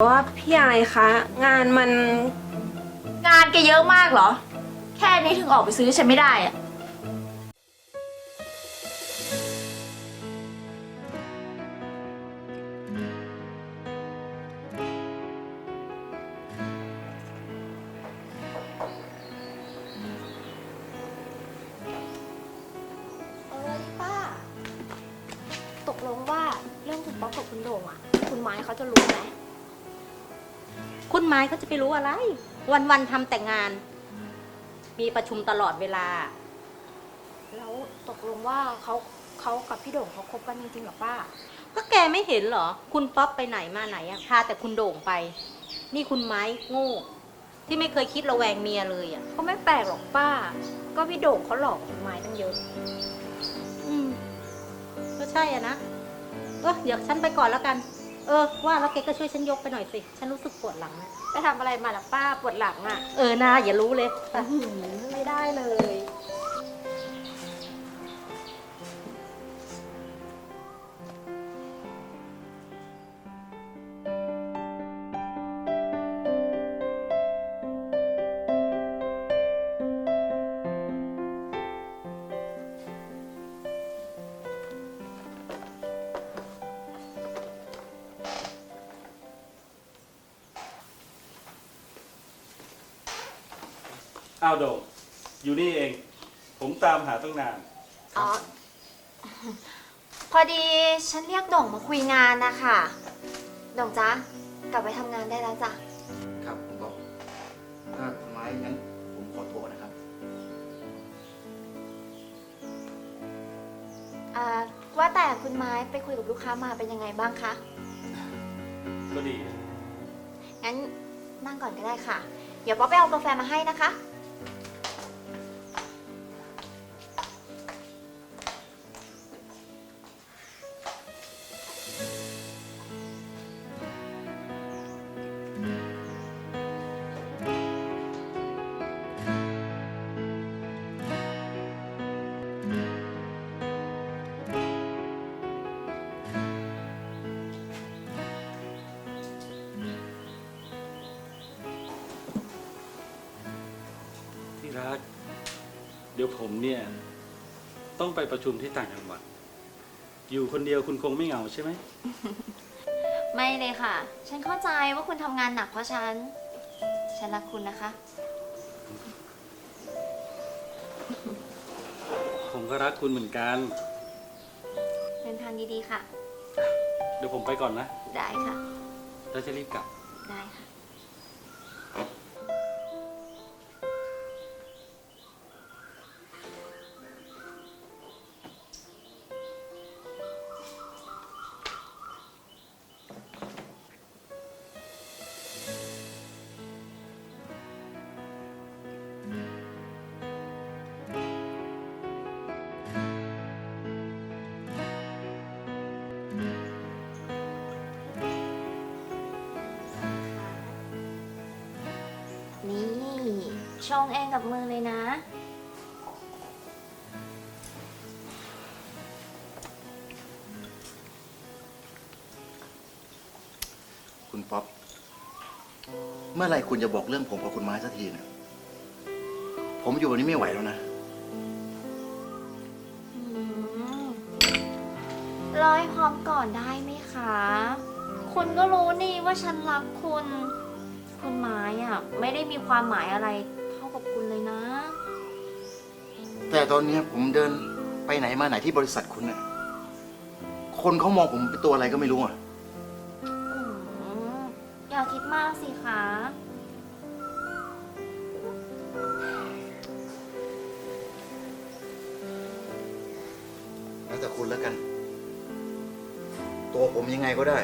ว่าพี่ไอายคะงานมัน งานแกเยอะมากเหรอ แค่นี้ถึงออกไปซื้อฉันไม่ได้อะ ไม้เขาจะไปรู้อะไรวันๆทำแต่งาน มีประชุมตลอดเวลา แล้วตกลงว่าเขาเขากับพี่โด่งเขาคบกันจริงๆเหรอป้า ก็แกไม่เห็นเหรอ คุณป๊อปไปไหนมาไหนอะพาแต่คุณโด่งไป นี่คุณไม้โง่ ที่ไม่เคยคิดระแวงเมียเลยอะก็ไม่แปลกหรอกป้า ก็พี่โด่งเขาหลอกคุณไม้ตั้งเยอะ อืม ก็ใช่อะนะ เออเดี๋ยวฉันไปก่อนแล้วกัน เออ ว่าแล้วแกก็ช่วยฉันยกไปหน่อยสิ ฉันรู้สึกปวดหลังอะ ไปทำอะไรมาล่ะป้าปวดหลังอะ เออนาอย่ารู้เลยไปอื้อหือไม่ได้เลย อ้าวโดงอยู่นี่เอง ผมตามหาตั้งนาน อ๋อ พอดีฉันเรียกโด่งมาคุยงานนะคะโด่งจ๊ะ กลับไปทำงานได้แล้วจ้ะ ครับคุณป๊อปถ้าไม้งั้นผมขอตัวนะครับ อ่า ว่าแต่คุณไม้ไปคุยกับลูกค้ามาเป็นยังไงบ้างคะ ก็ดี งั้นนั่งก่อนก็ได้ค่ะ เดี๋ยวป๊อปไปเอากาแฟมาให้นะคะ ยวผมเนี่ยต้องไปประชุมที่ต่างจังหวัด อยู่คนเดียวคุณคงไม่เหงาใช่ไหม ไม่เลยค่ะ ฉันเข้าใจว่าคุณทำงานหนักเพราะฉัน ฉันรักคุณนะคะ ผมก็รักคุณเหมือนกันเดินทางดีๆค่ะ เดี๋ยวผมไปก่อนนะ ได้ค่ะ แล้วจะรีบกลับ ได้ค่ะ ชงเองกับมือเลยนะ คุณป๊อป เมื่อไหร่คุณจะบอกเรื่องผมกับคุณไม้สักทีนะผมอยู่แบบนี้ไม่ไหวแล้วนะ อืมรอให้พร้อมก่อนได้ไหมคะ คุณก็รู้นี่ว่าฉันรักคุณ คุณไม้อะไม่ได้มีความหมายอะไรเท่ากับ คุณเลยนะ แต่ตอนเนี้ยผมเดินไปไหนมาไหนที่บริษัทคุณน่ะ คนเขามองผมเป็นตัวอะไรก็ไม่รู้อะ อืมอย่าคิดมากสิคะแล้วแต่คุณแล้วกัน ตัวผมยังไงก็ได้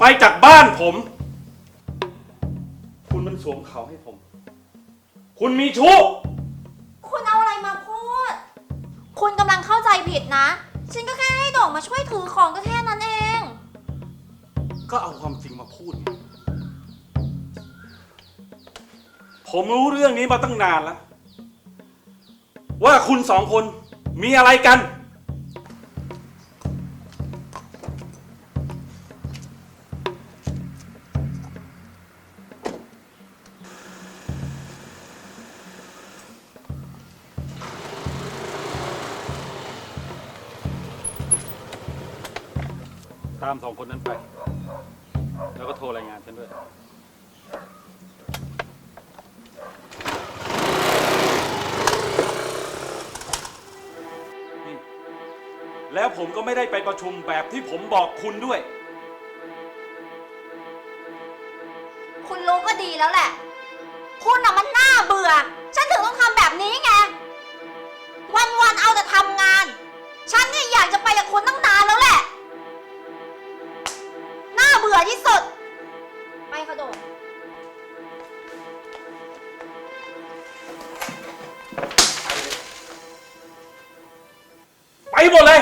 ไปจากบ้านผม คุณมันสวมเขาให้ผม คุณมีชู้ คุณเอาอะไรมาพูด คุณกำลังเข้าใจผิดนะ ฉันก็แค่ให้โด่งมาช่วยถือของก็แค่นั้นเอง ก็เอาความจริงมาพูดผมรู้เรื่องนี้มาตั้งนานแล้ว ว่าคุณสองคนมีอะไรกัน ตามสองคนนั้นไป แล้วก็โทรรายงานฉันด้วย แล้วผมก็ไม่ได้ไปประชุมแบบที่ผมบอกคุณด้วย อที่สุด ไปกระโดด ไปหมดเลย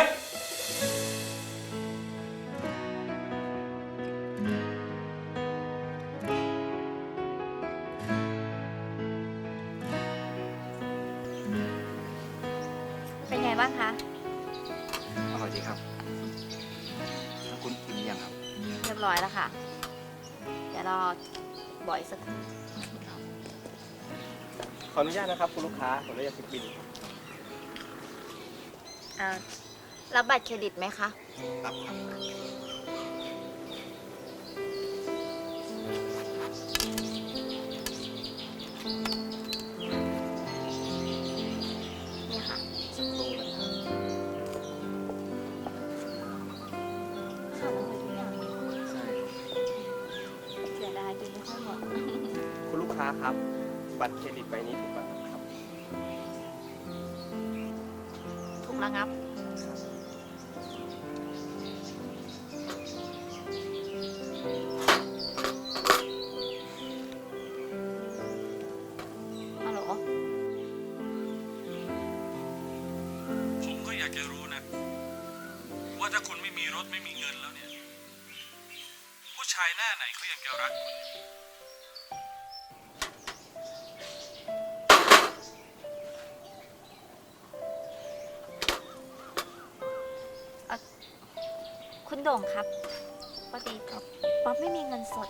ขออนุญาตนะครับคุณลูกค้าผมเลยอยากจะกินอ่ารับบัตรเครดิตไหมคะ ครับ ระงับ คุณโด่งครับปกติครับป๊อปไม่มีเงินสด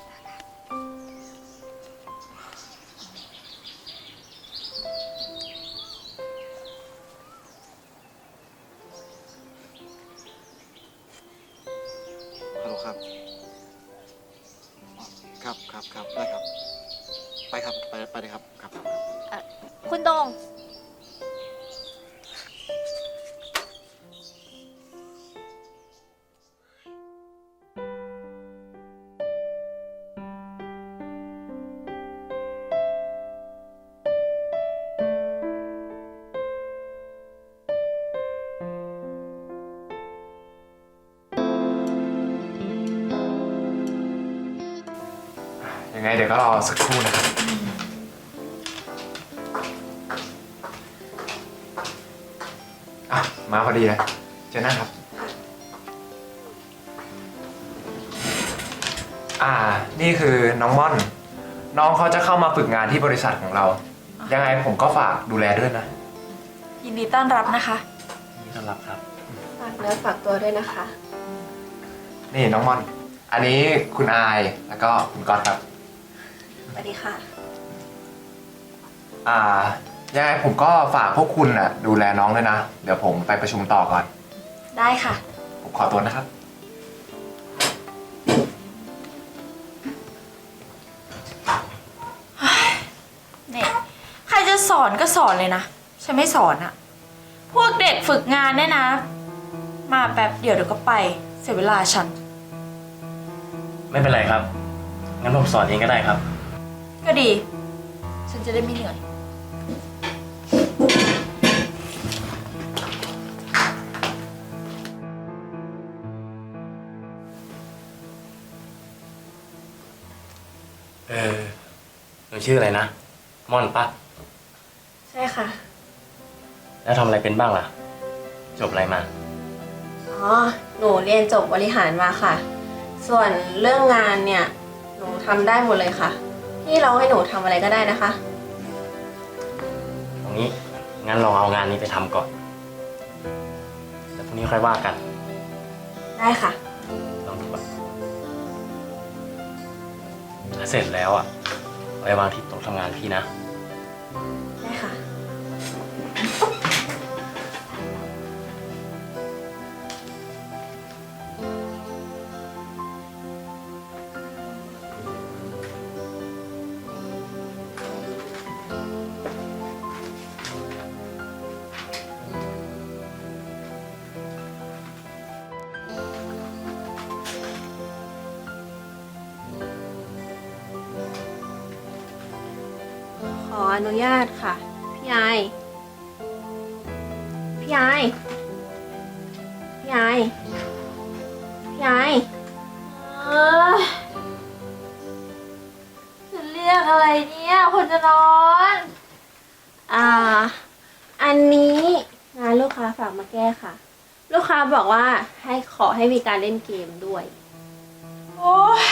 ไงเดี๋ยวก็รอสักครู่นะครับ อะ มาพอดีเลยเจอหน้าครับ อ่า นี่คือน้องม่อน น้องเขาจะเข้ามาฝึกงานที่บริษัทของเรา ยังไงผมก็ฝากดูแลด้วยนะยินดีต้อนรับนะคะนี่ต้อนรับครับ ฝากเนื้อฝากตัวด้วยนะคะ นี่น้องม่อน อันนี้คุณอายแล้วก็คุณก๊อตครับส วัสดีค่ะ อ่ายังไงผมก็ฝากพวกคุณน่ะดูแลน้องด้วยนะ เดี๋ยวผมไปประชุมต่อก่อน ได้ค่ะ ผมขอตัวนะครับ เนี่ยใครจะสอนก็สอนเลยนะ ฉันไม่สอนอะพวกเด็กฝึกงานเนี่ยนะ มาแป๊บเดียวเดี๋ยวก็ไป เสียเวลาฉัน ไม่เป็นไรครับ งั้นผมสอนเองก็ได้ครับ ก็ดี ฉันจะได้ไม่เหนื่อย เออหนูชื่ออะไรนะ ม่อนปะใช่ค่ะ แล้วทำอะไรเป็นบ้างล่ะ จบอะไรมา อ๋อ หนูเรียนจบบริหารมาค่ะ ส่วนเรื่องงานเนี่ย หนูทำได้หมดเลยค่ะ พี่เราให้หนูทำอะไรก็ได้นะคะ ตรงนี้งั้นลองเอางานนี้ไปทำก่อนแล้วพรุ่งนี้ค่อยว่ากันได้ค่ะ ลองดูก่อนถ้าเสร็จแล้วอะเอาไปวางที่โต๊ะทำงานพี่นะ ได้ค่ะ ออนุญาตค่ะ พี่ไอายพี่ไอายพี่ไอายพี่ไอายเออจะเรียกอะไรเนี่ย คนจะนอน อ่า อันนี้งานลูกค้าฝากมาแก้ค่ะ ลูกค้าบอกว่าให้ขอให้มีการเล่นเกมด้วย โอ้ย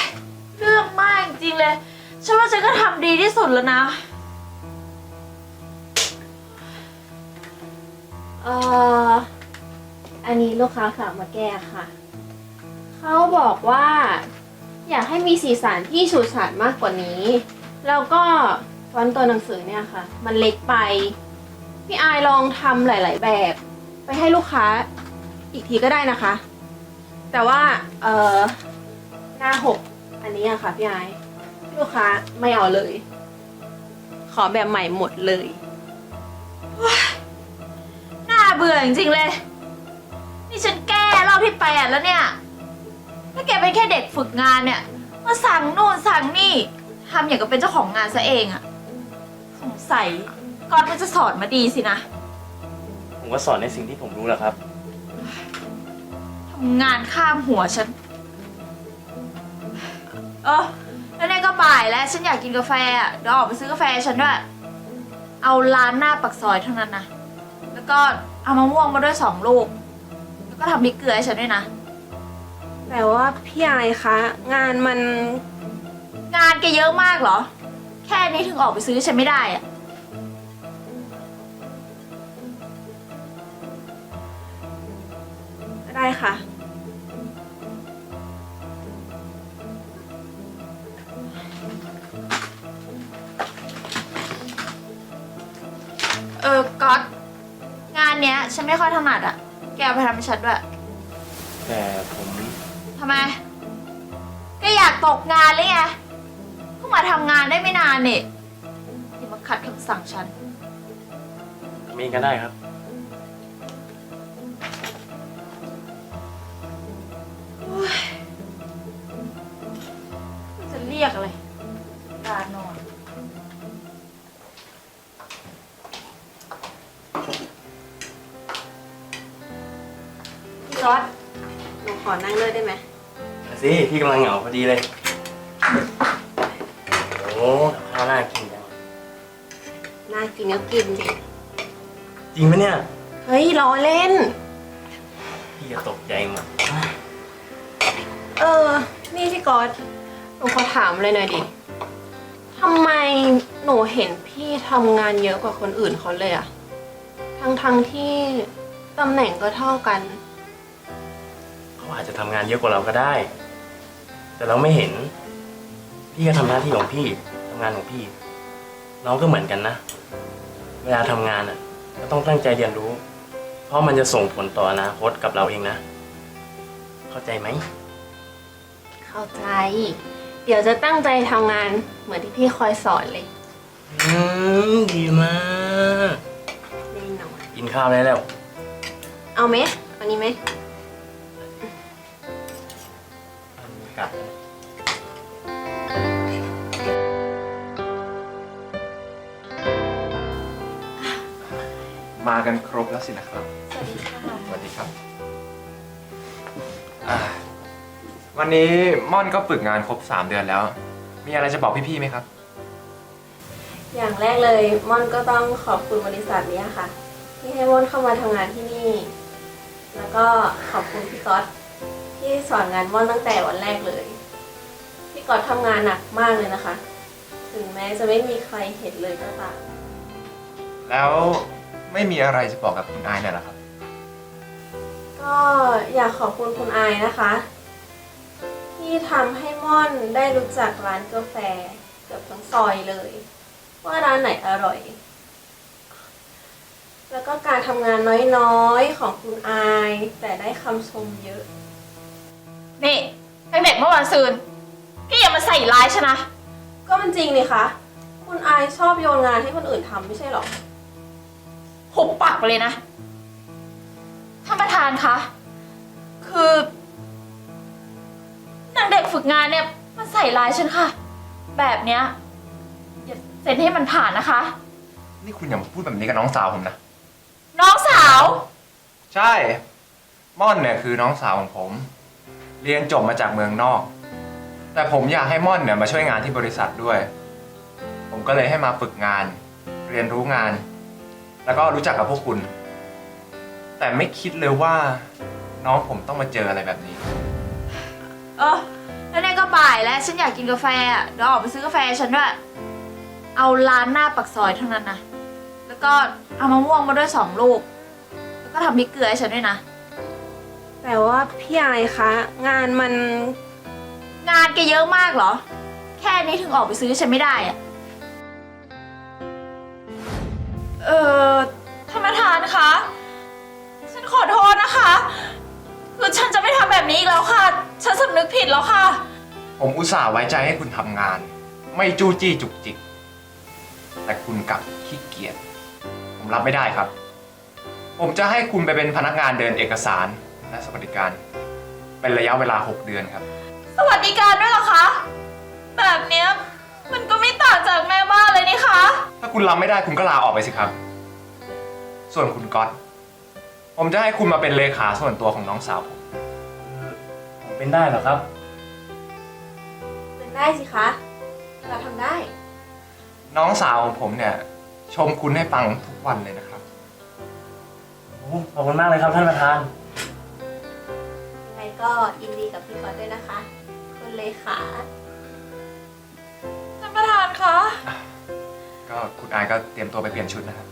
เรื่องมากจริงๆเลย ฉันว่าฉันก็ทำดีที่สุดแล้วนะ เอ่อ อันนี้ลูกค้าฝากมาแก้ค่ะ เขาบอกว่า อยากให้มีสีสันที่ฉูดฉาดมากกว่านี้ แล้วก็ฟอนต์ตัวหนังสือเนี่ยค่ะ มันเล็กไป พี่อายลองทำหลาย ๆ แบบ ไปให้ลูกค้าอีกทีก็ได้นะคะ แต่ว่า เอ่อ หน้าหกอันนี้อะค่ะพี่อาย ลูกค้าไม่เอาเลย ขอแบบใหม่หมดเลย บื่อจริงๆเลย นี่ฉันแก้รอบที่แปดแล้วเนี่ย ถ้าแกเป็นแค่เด็กฝึกงานเนี่ย มาสั่งนู่นสั่งนี่ทำอย่างกับเป็นเจ้าของงานซะเองอะสงสัยก่อนมันจะสอนมาดีสินะผมก็สอนในสิ่งที่ผมรู้แหละครับ ทำงานข้ามหัวฉัน เออแล้วเนี่ยก็บ่ายแล้ว ฉันอยากกินกาแฟอะเดี๋ยวออกไปซื้อกาแฟฉันด้วย เอาร้านหน้าปักซอยเท่านั้นนะ แล้วก็เอามะม่วงมาด้วยสองลูก แล้วก็ทำพริกเกลือให้ฉันด้วยนะ แต่ว่าพี่อายคะ งานมันงานแกเยอะมากเหรอ แค่นี้ถึงออกไปซื้อฉันไม่ได้อะได้ค่ะ เออก๊อตงานเนี้ย ฉันไม่ค่อยถนัดอะแกเอาไปทำให้ฉันด้วยแต่ผมทำไมแกอยากตกงานหรือไงเพิ่งมาทำงานได้ไม่นานนี่อย่ามาขัดคำสั่งฉัน ทำเองก็ได้ครับ ก๊อตหนูขอนั่งด้วยได้ไหมมาสิพี่กำลังเหงาพอดีเลย โอ้ข้าวน่ากินจัง น่ากินก็กินดิจริงไหมเนี่ย เฮ้ยล้อเล่น พี่จะตกใจหมดเออ นี่พี่ก๊อตหนูขอถามเลยหน่อยดิทำไมหนูเห็นพี่ทำงานเยอะกว่าคนอื่นเขาเลยอะทั้งทั้งๆที่ตำแหน่งก็เท่ากัน เขาอาจจะทำงานเยอะกว่าเราก็ได้ แต่เราไม่เห็น พี่ก็ทำหน้าที่ของพี่ทำงานของพี่ น้องก็เหมือนกันนะ เวลาทำงานอะ ก็ต้องตั้งใจเรียนรู้ เพราะมันจะส่งผลต่ออนาคตกับเราเองนะ เข้าใจไหม เข้าใจ เดี๋ยวจะตั้งใจทำงานเหมือนที่พี่คอยสอนเลยอืมดีมาก แน่นอนกินข้าวได้แล้ว เอาไหมเอานี้ไหม กลับมากันครบแล้วสินะครับ สวัสดีค่ะ สวัสดีครับอ่าวันนี้ม่อนก็ฝึกงานครบ 3 เดือนแล้ว มีอะไรจะบอกพี่ๆไหมครับ อย่างแรกเลยม่อนก็ต้องขอบคุณบริษัทนี้ค่ะ ที่ให้ม่อนเข้ามาทำงานที่นี่ แล้วก็ขอบคุณพี่ก๊อต ที่สอนงานม่อนตั้งแต่วันแรกเลยพี่ก๊อตทำงานหนักมากเลยนะคะ ถึงแม้จะไม่มีใครเห็นเลยก็ตามแล้วไม่มีอะไรจะบอกกับคุณอายหน่อยเหรอครับ ก็อยากขอบคุณคุณอายนะคะ ที่ทำให้ม่อนได้รู้จักร้านกาแฟเกือบทั้งซอยเลย ว่าร้านไหนอร่อย แล้วก็การทำงานน้อยๆของคุณอาย แต่ได้คำชมเยอะ นี่ทั้งเด็กเมื่อวันซืนพี่อย่ามาใส่ร้ายฉันนะ ก็มันจริงนี่คะ คุณอายชอบโยนงานให้คนอื่นทำไม่ใช่หรอ หุบปากไปเลยนะ ท่านประธานคะ คือนางเด็กฝึกงานเนี่ยมันใส่ร้ายฉันค่ะ แบบเนี้ยอย่าเซ็นให้มันผ่านนะคะ นี่คุณอย่ามาพูดแบบนี้กับน้องสาวผมนะ น้องสาว ใช่ ม่อนเนี่ยคือน้องสาวของผม เรียนจบมาจากเมืองนอก แต่ผมอยากให้ม่อนเนี่ยมาช่วยงานที่บริษัทด้วย ผมก็เลยให้มาฝึกงาน เรียนรู้งาน แล้วก็รู้จักกับพวกคุณ แต่ไม่คิดเลยว่าน้องผมต้องมาเจออะไรแบบนี้ เออแล้วเนี่ยก็บ่ายแล้วฉันอยากกินกาแฟอะเดี๋ยวออกไปซื้อกาแฟฉันด้วย เอาร้านหน้าปักซอยเท่านั้นนะ แล้วก็เอามะม่วงมาด้วยสองลูก แล้วก็ทำพริกเกลือให้ฉันด้วยนะ แต่ว่าพี่อายคะ งานมันงานแกเยอะมากเหรอ แค่นี้ถึงออกไปซื้อฉันไม่ได้อะเออท่านประธานคะ ฉันขอโทษนะคะคือฉันจะไม่ทำแบบนี้อีกแล้วค่ะ ฉันสำนึกผิดแล้วค่ะ ผมอุตส่าห์ไว้ใจให้คุณทำงาน ไม่จู้จี้จุกจิก แต่คุณกลับขี้เกียจผมรับไม่ได้ครับ ผมจะให้คุณไปเป็นพนักงานเดินเอกสาร และสวัสดิการ เป็นระยะเวลา 6 เดือนครับ สวัสดิการด้วยเหรอคะ แบบเนี้ยมันก็ไม่ต่างจากแม่บ้านเลยนี่คะ ถ้าคุณรับไม่ได้คุณก็ลาออกไปสิครับ ส่วนคุณก๊อตผมจะให้คุณมาเป็นเลขาส่วนตัวของน้องสาวผมผมเป็นได้เหรอครับ เป็นได้สิคะ เราทำได้ น้องสาวของผมเนี่ย ชมคุณให้ฟังทุกวันเลยนะครับ โอ้ขอบคุณมากเลยครับท่านประธานยังไง ก็ยินดีกับพี่ก๊อตด้วยนะคะ คุณเลขาท่านประธานคะ ก็คุณอายก็เตรียมตัวไปเปลี่ยนชุดนะครับ